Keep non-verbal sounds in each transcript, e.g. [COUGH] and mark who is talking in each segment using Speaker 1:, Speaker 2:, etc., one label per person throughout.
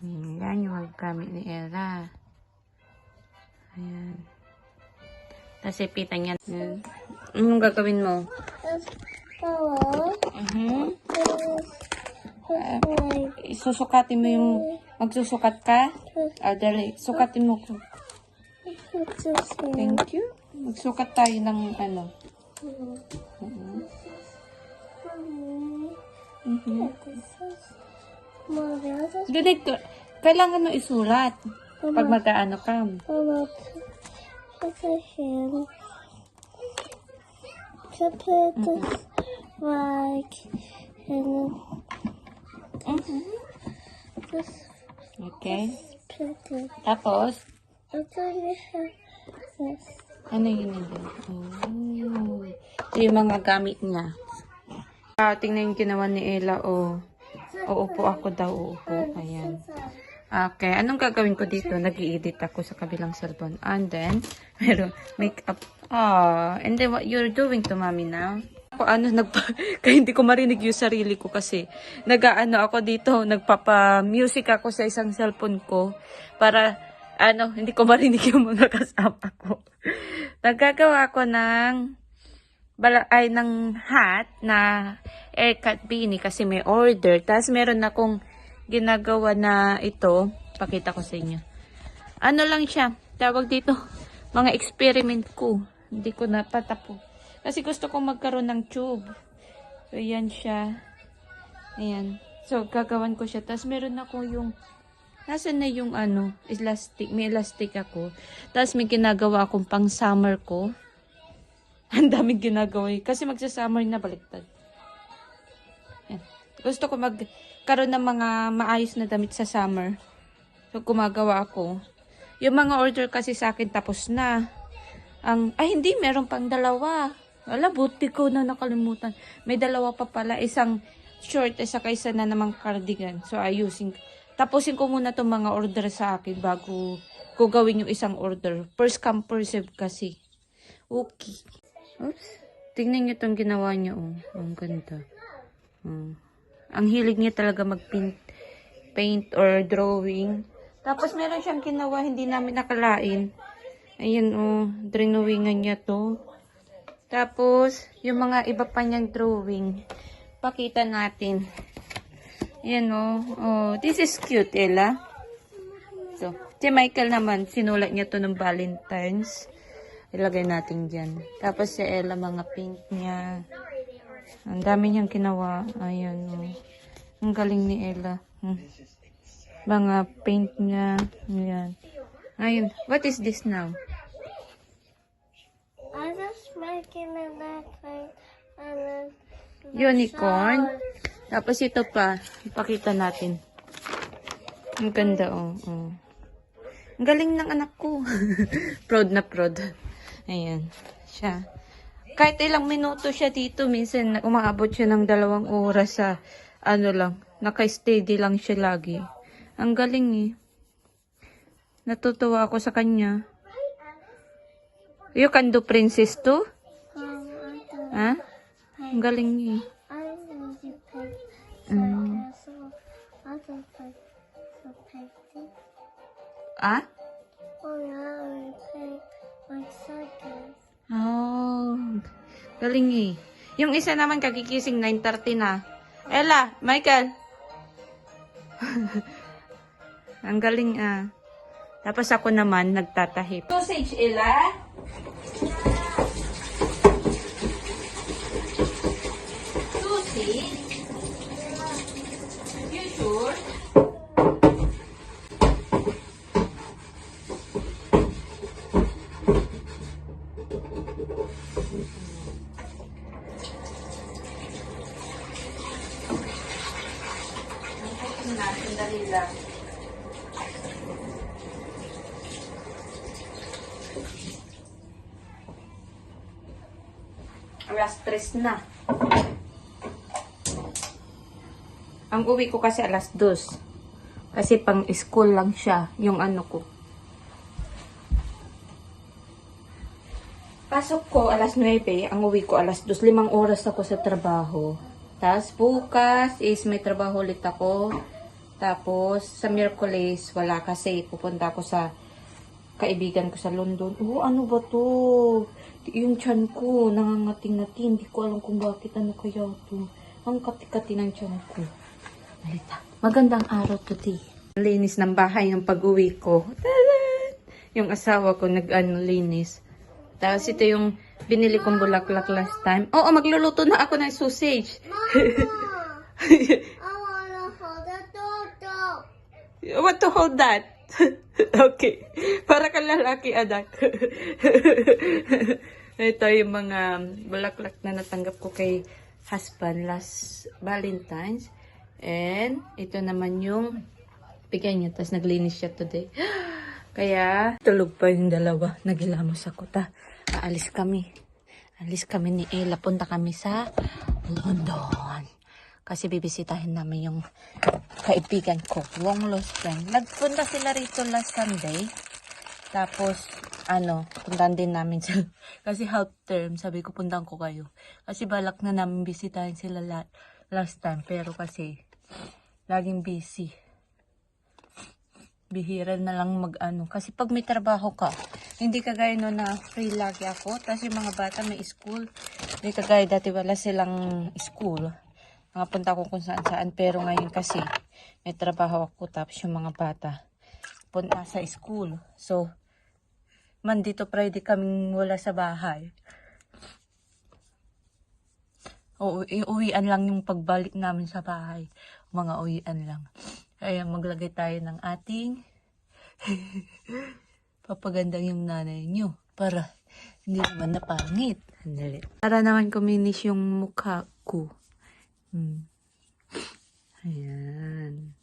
Speaker 1: Hmm, yan yung gamit ni Era. Ayan. Tapos ipitan niya. Ayan. Anong gagawin mo? Mhm. Isusukatin mo yung... Magsusukat ka? Ah, dali. Sukatin mo ko. Thank you. Magsukat tayo ng ano. Mhm. Mhm. Ganito. Kailangan mo isulat. Pag mag-ano ka.
Speaker 2: To put this like and just
Speaker 1: Okay. Tapos,
Speaker 2: this.
Speaker 1: ano yun yun? Oh. Ito yung mga gamit niya. Ah, tingnan yung ginawa ni Ella. Oh. Uupo ako daw. Uupo. Ayan. Okay. Anong gagawin ko dito? nag edit ako sa kabilang cellphone. And then, [LAUGHS] meron makeup. Ah, and then what you're doing to mommy now? Ako ano, nagpa, [LAUGHS] kaya hindi ko marinig yung sarili ko kasi nagaano ako dito, nagpapa-music ako sa isang cellphone ko para ano, hindi ko marinig yung mga [LAUGHS] kasama ko. Nagagawa ko ng bala, ay ng hat na aircut beanie kasi may order. Tapos meron akong ginagawa na ito. Pakita ko sa inyo. Ano lang siya, tawag dito, mga experiment ko. Hindi ko napatapo. Kasi gusto kong magkaroon ng tube. So, yan siya. Ayan. So, gagawan ko siya. Tapos meron ako yung Nasaan na yung ano, elastic, may elastic ako. Tapos may ginagawa akong pang summer ko. [LAUGHS] Ang daming ginagawa eh. Kasi magsa-summer na baliktad. Yan. Gusto ko magkaroon ng mga maayos na damit sa summer. So, gumagawa ako. Yung mga order kasi sa akin tapos na. Ang, ay hindi, meron pang dalawa. Wala, buti ko na nakalimutan. May dalawa pa pala. Isang short, isa kaysa na namang cardigan. So, ayusin. Tapusin ko muna itong mga order sa akin bago ko gawin yung isang order. First come, first serve kasi. Okay. Oops. Tingnan nyo itong ginawa niya. Oh. Ang ganda. Oh. Ang hilig niya talaga mag-paint paint or drawing. Tapos meron siyang ginawa, hindi namin nakalain. Ayan, oh. Drawingan niya to. Tapos, yung mga iba pa niyang drawing. Pakita natin. Ayan, oh. oh. This is cute, Ella. So, si Michael naman, sinulat niya to ng Valentine's. Ilagay natin dyan. Tapos si Ella, mga paint niya. Ang dami niyang ginawa. Ayan, oh. Ang galing ni Ella. Hmm. Mga paint niya. Ayan. Ayun. What is this now?
Speaker 2: I just making a necklace and then
Speaker 1: Unicorn. Tapos ito pa. Ipakita natin. Ang ganda, oh. oh. Ang galing ng anak ko. [LAUGHS] proud na proud. Ayan. Siya. Kahit ilang minuto siya dito, minsan umaabot siya ng dalawang oras sa ano lang. Naka-steady lang siya lagi. Ang galing eh. Natutuwa ako sa kanya. You can do princess too?
Speaker 2: um,
Speaker 1: Ha? Ang galing eh. Mm. Ah?
Speaker 2: Oh
Speaker 1: galing eh. Yung isa naman kagigising 9.30 na. Ella, Michael. [LAUGHS] Ang galing ah. Tapos ako naman nagtatahip. Sausage, Ella? Sandali lang. Alas tres na. Ang uwi ko kasi alas dos. Kasi pang school lang siya, yung ano ko. Pasok ko alas 9, ang uwi ko alas 2. Limang oras ako sa trabaho. Tapos bukas is may trabaho ulit ako. Tapos, sa Miraculous, wala kasi. Pupunta ako sa kaibigan ko sa London. Oh, ano ba to? Yung chan ko, nangangating-ngati. Hindi ko alam kung bakit. Ano kaya to? Ang kati-kati ng chan ko. Malita. Magandang araw today. Linis ng bahay ng pag-uwi ko. Tadan! Yung asawa ko nag-ano linis. Tapos ito yung binili kong bulaklak last time. Oo, magluluto na ako ng sausage. [LAUGHS]
Speaker 2: I wanna hold the dog.
Speaker 1: What to hold that? [LAUGHS] okay. Para ka lalaki, anak. [LAUGHS] Ito yung mga bulaklak na natanggap ko kay husband last Valentine's. And ito naman yung bigyan niya. Tapos naglinis siya today. [GASPS] Kaya tulog pa yung dalawa. Nagilamos ako ta. Aalis kami. Alis kami ni Ella. Punta kami sa London. Kasi bibisitahin namin yung kaibigan ko, long lost friend. Nagpunta sila rito last Sunday. Tapos, ano, puntahan din namin sila. [LAUGHS] Kasi half term, sabi ko puntahan ko kayo. Kasi balak na namin bisitahin sila la- last time. Pero kasi, laging busy. Bihira na lang mag-ano. Kasi pag may trabaho ka, hindi kagaya no na free lagi ako. Tapos yung mga bata may school. Hindi kagaya dati wala silang school. Nakapunta ako kung saan saan. Pero ngayon kasi, may trabaho ako. Tapos yung mga bata, punta sa school. So, man dito Friday kaming wala sa bahay. O, uwian lang yung pagbalik namin sa bahay. Mga uwian lang. Kaya maglagay tayo ng ating [LAUGHS] papagandang yung nanay nyo para hindi naman napangit. Sandali. Para naman kuminis yung mukha ko. Hmm. Ayan.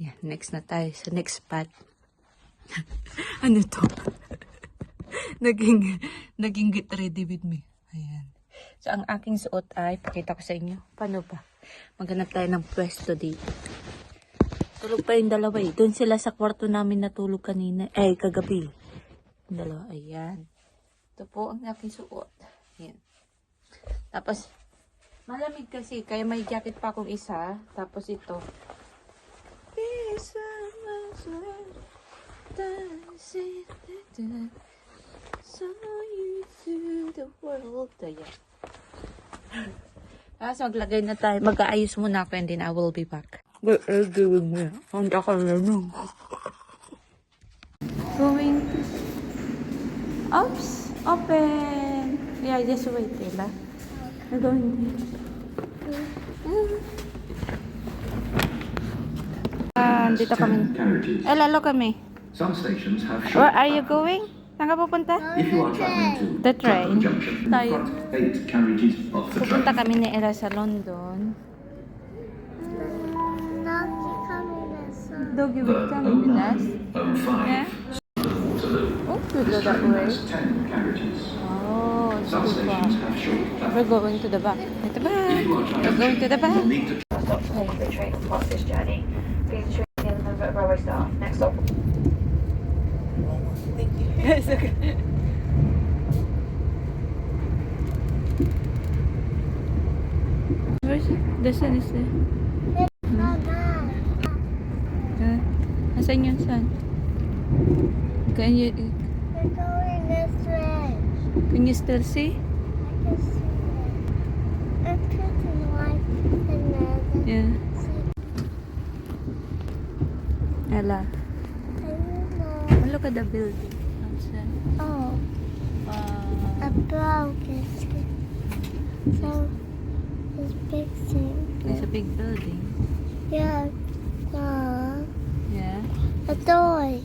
Speaker 1: Ayan, next na tayo sa next spot. [LAUGHS] ano to? [LAUGHS] naging, naging get ready with me. Ayan. So, ang aking suot ay, pakita ko sa inyo. Paano ba? Maghanap tayo ng pwesto dito. Tulog pa yung dalawa eh. Doon sila sa kwarto namin natulog kanina. Eh, kagabi. Dalawa, ayan. Ito po ang aking suot. Ayan. Tapos, malamig kasi, kaya may jacket pa akong isa. Tapos ito. Tapos maglagay na tayo. Mag-aayos muna ako and then I will be back. What are you doing here? Handa ka na nun. Going to... Oops! Open! I'm going there. Ah, dito kami. Ella, look kami. Where are you going? Saan ka pupunta?
Speaker 3: To
Speaker 1: The train. Tayo. Pupunta kami ni Ella sa London.
Speaker 2: Now you coming this one.
Speaker 1: Dog, you
Speaker 3: The
Speaker 1: will come with us?
Speaker 3: 09,
Speaker 1: Yeah?
Speaker 3: 05 Waterloo.
Speaker 1: Oh, you go that way.
Speaker 3: Has 10 carriages.
Speaker 1: Oh, it's too far.
Speaker 3: stations have short
Speaker 1: We're going to the back. At the back. We're going to the back.
Speaker 3: you'll need to
Speaker 4: stop to the train across this journey. Please ensure you the member of railway staff. Next stop. Thank you. [LAUGHS]
Speaker 1: Yes, okay. Where's the sun is there?
Speaker 2: Mama.
Speaker 1: Uh, asan yung sun? Can you,
Speaker 2: We're going this way.
Speaker 1: Can you still see?
Speaker 2: I can see in there.
Speaker 1: Yeah. Ella,
Speaker 2: I know.
Speaker 1: look at the building outside.
Speaker 2: Oh,
Speaker 1: Uh,
Speaker 2: a broken skin. So, it's big thing.
Speaker 1: it's a big building.
Speaker 2: Yeah. Uh,
Speaker 1: Yeah.
Speaker 2: a toy.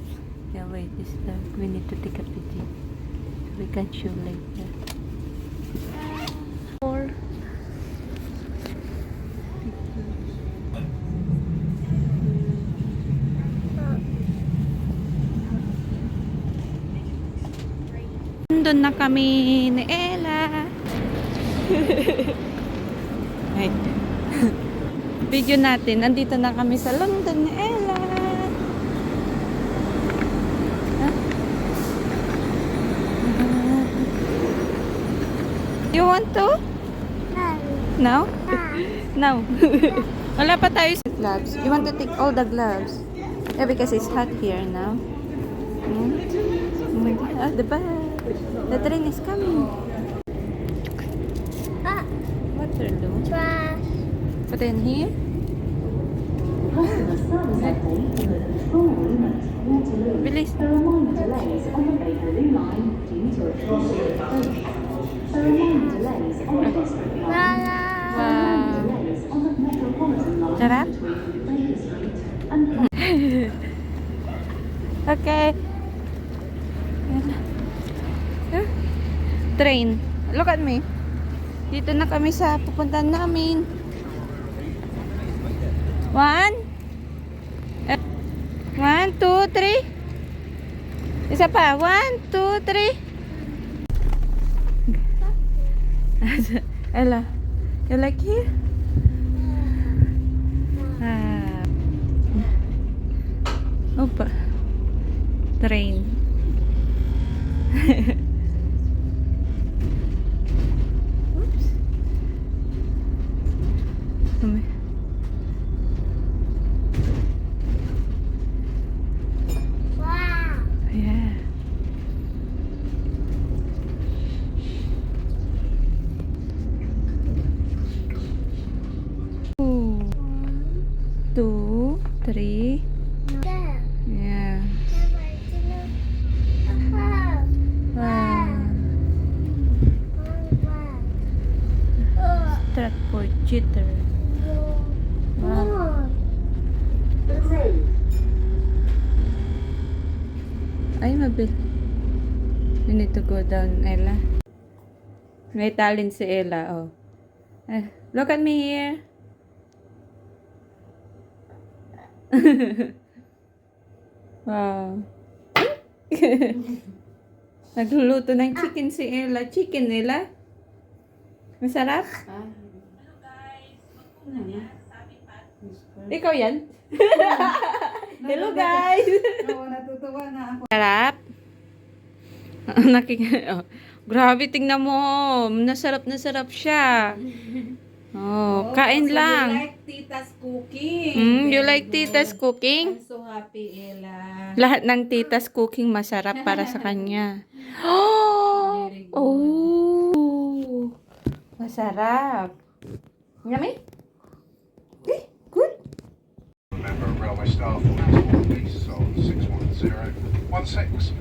Speaker 1: Yeah, wait, it's dark. We need to take a picture. We can show later. Four. Doon na kami ni Ella. [LAUGHS] Ay. Video natin. Nandito na kami sa London ni Ella. You want to?
Speaker 2: No.
Speaker 1: No?
Speaker 2: No.
Speaker 1: Now. [LAUGHS] Wala pa tayo sa gloves. You want to take all the gloves? Yeah, because it's hot here now. Hmm? Oh my God. Ah, the bus. The train is coming.
Speaker 2: Ah,
Speaker 1: Waterloo.
Speaker 2: trash.
Speaker 1: Put in here. Bilis.
Speaker 2: La la.
Speaker 1: Wow. Sarap? okay. Train. Look at me. Dito na kami sa pupuntahan namin. One. One, two, three. Isa pa. One, two, three. Ella, you like here? Ah. Opa. Train. [LAUGHS] Oops. Tumi.
Speaker 2: Wow.
Speaker 1: Yeah. Two, two, three.
Speaker 2: There.
Speaker 1: Yeah.
Speaker 2: Aha.
Speaker 1: Wow.
Speaker 2: Oh,
Speaker 1: Stratford jitter.
Speaker 2: wow.
Speaker 1: Ay, mabil. You need to go down, Ella. May talent si Ella, oh. Eh, look at me here. [LAUGHS] wow. [LAUGHS] Nagluluto ng chicken si Ella. Chicken, Ella? Masarap? Ikaw yan? [LAUGHS] Hello, guys! Sarap? [LAUGHS] Nakik oh. Grabe, tingnan mo. Nasarap na sarap siya. Oh, kain lang.
Speaker 5: like Tita's cooking.
Speaker 1: Mm, you like tita's cooking?
Speaker 5: I'm so happy, Ella.
Speaker 1: Lahat ng tita's cooking masarap para sa [LAUGHS] kanya. [GASPS] Oh! Oh! Masarap. Yummy?
Speaker 6: member of Railway Staff on this one, please, on 61016.